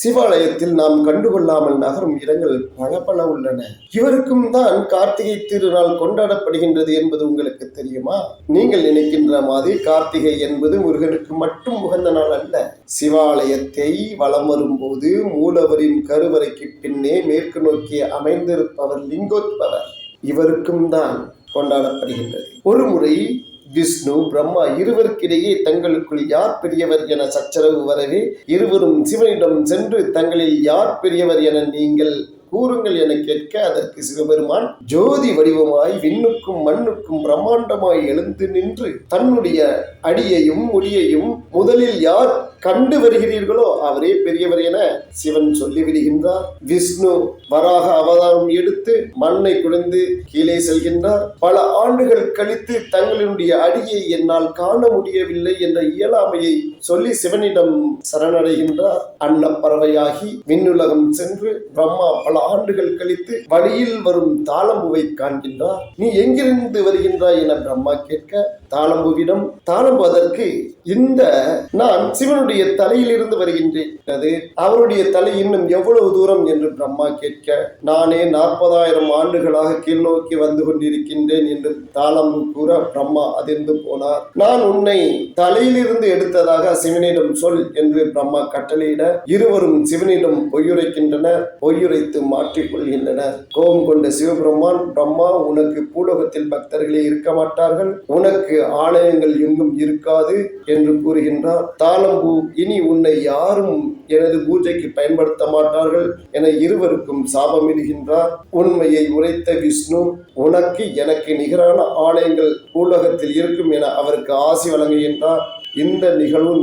சிவாலயத்தில் நாம் கண்டுகொள்ளாமல் நகரும் இடங்கள் பல பல உள்ளன. இவருக்கும் தான் கார்த்திகை திருநாள் கொண்டாடப்படுகின்றது என்பது உங்களுக்கு தெரியுமா? நீங்கள் நினைக்கின்ற மாதிரி கார்த்திகை என்பது முருகனுக்கு மட்டும் உகந்த நாள் அல்ல. சிவாலயத்தை வலம் வரும்போது மூலவரின் கருவறைக்கு பின்னே மேற்கு நோக்கி அமைந்திருப்பவர் லிங்கோத்பவர். இவருக்கும் தான் கொண்டாடப்படுகின்றது. ஒரு முறை விஷ்ணு பிரம்மா இருவருக்கிடையே தங்களுக்குள் யார் பெரியவர் என சச்சரவு வரவே இருவரும் சிவனிடம் சென்று தங்களில் யார் பெரியவர் என நீங்கள் கூறுங்கள் என கேட்க அதற்கு சிவபெருமான் ஜோதி வடிவமாய் விண்ணுக்கும் மண்ணுக்கும் பிரம்மாண்டமாய் எழுந்து நின்று தன்னுடைய அடியையும் ஒளியையும் முதலில் யார் கண்டு வருகிறீர்களோ அவரே பெரியவர் என சிவன் சொல்லிவிடுகின்றார். விஷ்ணு வராக அவதாரம் எடுத்து மண்ணை குடைந்து கீழே செல்கின்றார். பல ஆண்டுகள் கழித்து தங்களுடைய அடியை என்னால் காண முடியவில்லை என்ற இயலாமையை சொல்லி சிவனிடம் சரணடைகின்றார். அன்னப்பறவையாகி விண்ணுலகம் சென்று பிரம்மா பல ஆண்டுகள் கழித்து வழியில் வரும் தாளம்புவை காண்கின்றார். நீ எங்கிருந்து வருகின்றாய் என பிரம்மா கேட்க தாளம்புவிடம் தாளம்பு அதற்கு இந்த நான் சிவனுடைய தலையிலிருந்து வருகின்றது. அவருடைய தலை இன்னும் எவ்வளவு தூரம் என்று பிரம்மா கேட்க நானே நாற்பதாயிரம் ஆண்டுகளாக கீழ்நோக்கி வந்து கொண்டிருக்கின்றேன் என்று தாளம் கூற பிரம்மா அதிர்ந்து போனார். நான் உன்னை தலையிலிருந்து எடுத்ததாக சிவனிடம் சொல் என்று பிரம்மா கட்டளையிட இருவரும் சிவனிடம் பொய்யுரைக்கின்றனர் பொய்யுரைத்து மாற்றிக் கொள்கின்றனர். கோபம் கொண்ட சிவபெருமான் பிரம்மா உனக்கு பூலோகத்தில் பக்தர்களே இருக்க மாட்டார்கள். உனக்கு ஆலயங்கள் எங்கும் இருக்காது என்று கூறுகின்றார். தாளம்பூ இனி உன்னை யாரும் எனது பூஜைக்கு பயன்படுத்த மாட்டார்கள் என இருவருக்கும் சாபமிடுகின்றார் உண்மையை உரைத்த விஷ்ணு உனக்கு எனக்கு நிகரான ஆலயங்கள் பூலகத்தில் இருக்கும் என அவருக்கு ஆசி வழங்குகின்றார். இந்த நிகழ்வு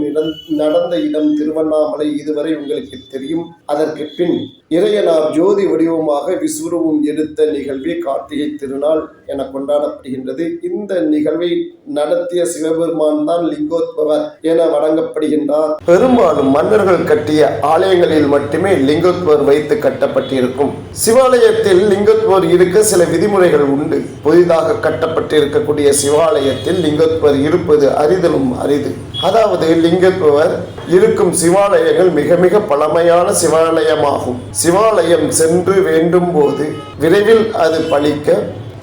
நடந்த இடம் திருவண்ணாமலை இதுவரை உங்களுக்கு தெரியும். அதற்கு பின் இறையனார் ஜோதி வடிவமாக விஸ்வரூபம் எடுத்த நிகழ்வே கார்த்திகை திருநாள் என கொண்டாடப்படுகின்றது. இந்த நிகழ்வை நடத்திய சிவபெருமான் தான் லிங்கோத்பவர் என வழங்கப்படுகின்றார். பெரும்பாலும் மன்னர்கள் கட்டிய ஆலயங்களில் மட்டுமே லிங்கோத்பவர் வைத்து கட்டப்பட்டிருக்கும். சிவாலயத்தில் லிங்கோத்பவர் இருக்க சில விதிமுறைகள் உண்டு. புதிதாக கட்டப்பட்டிருக்கக்கூடிய சிவாலயத்தில் லிங்கோத்பவர் இருப்பது அரிதலும் அரிது. அதாவது லிங்கத்துவர் இருக்கும் சிவாலயங்கள் மிக மிக பழமையான சிவாலயமாகும். சிவாலயம் சென்று வேண்டும் போது விரைவில் அது பழிக்க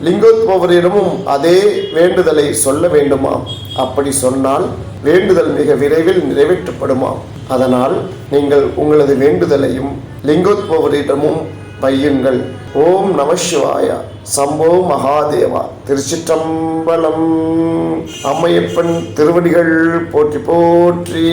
லிங்கோத்பவரிடமும் அதே வேண்டுதலை சொல்ல வேண்டுமாம். அப்படி சொன்னால் வேண்டுதல் மிக விரைவில் நிறைவேற்றப்படுமாம். அதனால் நீங்கள் உங்களது வேண்டுதலையும் லிங்கோத்பவரிடமும் பையுங்கள் ஓம் நம சிவாய. சம்போ மகாதேவா. திருச்சிற்றம்பலம். அம்மையப்பன் திருவடிகள் போற்றி போற்றி.